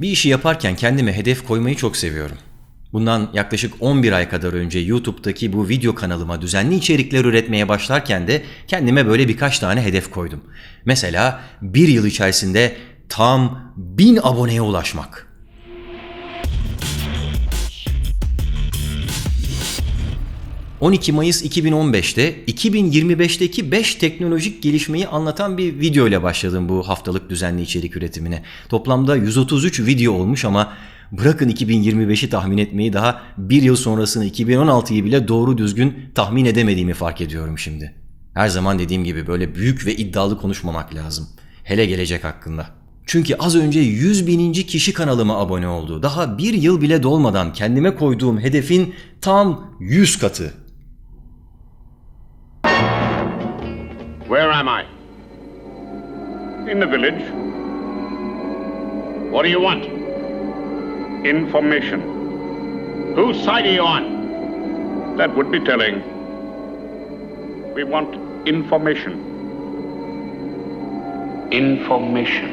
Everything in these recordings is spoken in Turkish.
Bir işi yaparken kendime hedef koymayı çok seviyorum. Bundan yaklaşık 11 ay kadar önce YouTube'daki bu video kanalıma düzenli içerikler üretmeye başlarken de kendime böyle birkaç tane hedef koydum. Mesela bir yıl içerisinde tam 1000 aboneye ulaşmak. ...12 Mayıs 2015'te 2025'teki 5 teknolojik gelişmeyi anlatan bir video ile başladım bu haftalık düzenli içerik üretimine. Toplamda 133 video olmuş ama bırakın 2025'i tahmin etmeyi daha bir yıl sonrasını 2016'yı bile doğru düzgün tahmin edemediğimi fark ediyorum şimdi. Her zaman dediğim gibi böyle büyük ve iddialı konuşmamak lazım. Hele gelecek hakkında. Çünkü az önce 100 bininci kişi kanalıma abone oldu. Daha bir yıl bile dolmadan kendime koyduğum hedefin tam 100 katı. Where am I? In the village. What do you want? Information. Whose side are you on? That would be telling. We want information. Information.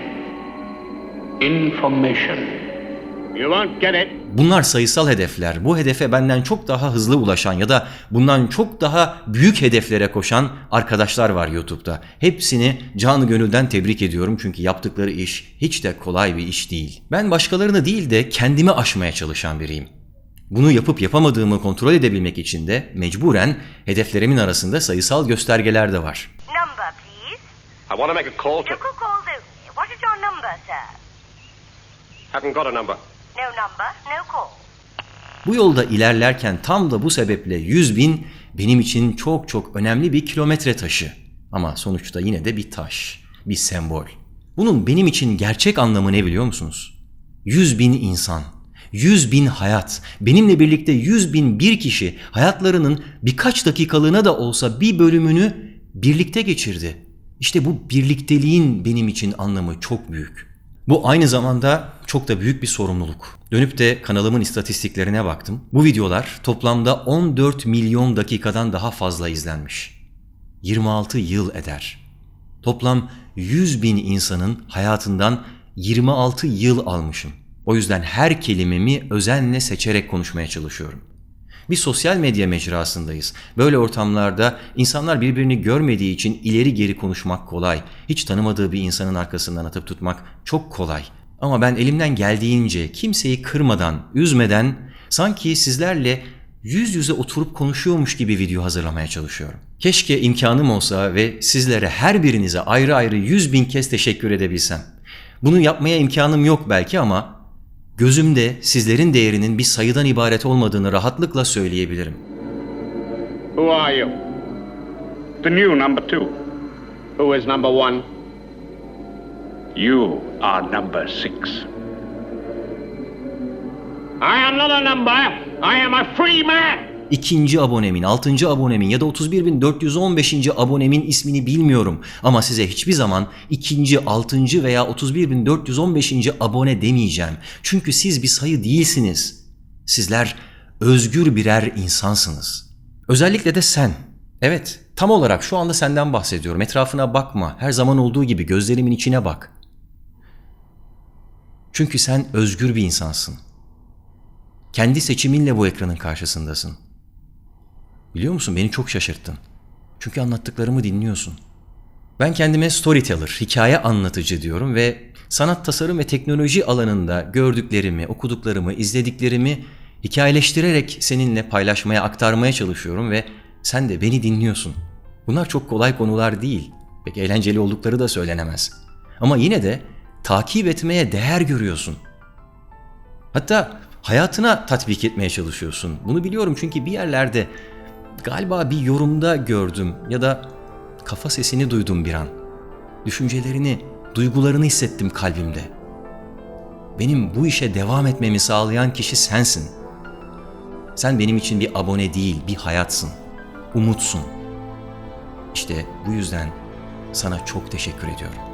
Information. You won't get it. Bunlar sayısal hedefler. Bu hedefe benden çok daha hızlı ulaşan ya da bundan çok daha büyük hedeflere koşan arkadaşlar var YouTube'da. Hepsini canı gönülden tebrik ediyorum çünkü yaptıkları iş hiç de kolay bir iş değil. Ben başkalarını değil de kendimi aşmaya çalışan biriyim. Bunu yapıp yapamadığımı kontrol edebilmek için de mecburen hedeflerimin arasında sayısal göstergeler de var. Number, please. I want to make a call to. Local calls only. What is your number, sir? Haven't got a number. No number, no call. Bu yolda ilerlerken tam da bu sebeple 100 bin benim için çok çok önemli bir kilometre taşı. Ama sonuçta yine de bir taş, bir sembol. Bunun benim için gerçek anlamı ne biliyor musunuz? 100 bin insan, 100 bin hayat, benimle birlikte 100 bin bir kişi hayatlarının birkaç dakikalığına da olsa bir bölümünü birlikte geçirdi. İşte bu birlikteliğin benim için anlamı çok büyük. Bu aynı zamanda çok da büyük bir sorumluluk. Dönüp de kanalımın istatistiklerine baktım. Bu videolar toplamda 14 milyon dakikadan daha fazla izlenmiş. 26 yıl eder. Toplam 100 bin insanın hayatından 26 yıl almışım. O yüzden her kelimemi özenle seçerek konuşmaya çalışıyorum. Bir sosyal medya mecrasındayız. Böyle ortamlarda insanlar birbirini görmediği için ileri geri konuşmak kolay. Hiç tanımadığı bir insanın arkasından atıp tutmak çok kolay. Ama ben elimden geldiğince kimseyi kırmadan, üzmeden sanki sizlerle yüz yüze oturup konuşuyormuş gibi video hazırlamaya çalışıyorum. Keşke imkanım olsa ve sizlere her birinize ayrı ayrı yüz bin kez teşekkür edebilsem. Bunu yapmaya imkanım yok belki ama gözümde sizlerin değerinin bir sayıdan ibaret olmadığını rahatlıkla söyleyebilirim. Who are you? The new number two. Who is number one? You are number six. I am not a number. I am a free man. İkinci abonemin, altıncı abonemin ya da 31.415. abonemin ismini bilmiyorum. Ama size hiçbir zaman ikinci, altıncı veya 31.415. abone demeyeceğim. Çünkü siz bir sayı değilsiniz. Sizler özgür birer insansınız. Özellikle de sen. Evet, tam olarak şu anda senden bahsediyorum. Etrafına bakma. Her zaman olduğu gibi gözlerimin içine bak. Çünkü sen özgür bir insansın. Kendi seçiminle bu ekranın karşısındasın. Biliyor musun beni çok şaşırttın. Çünkü anlattıklarımı dinliyorsun. Ben kendime storyteller, hikaye anlatıcı diyorum ve sanat tasarım ve teknoloji alanında gördüklerimi, okuduklarımı, izlediklerimi hikayeleştirerek seninle paylaşmaya, aktarmaya çalışıyorum ve sen de beni dinliyorsun. Bunlar çok kolay konular değil. Pek eğlenceli oldukları da söylenemez. Ama yine de takip etmeye değer görüyorsun. Hatta hayatına tatbik etmeye çalışıyorsun. Bunu biliyorum çünkü bir yerlerde galiba bir yorumda gördüm ya da kafa sesini duydum bir an. Düşüncelerini, duygularını hissettim kalbimde. Benim bu işe devam etmemi sağlayan kişi sensin. Sen benim için bir abone değil, bir hayatsın. Umutsun. İşte bu yüzden sana çok teşekkür ediyorum.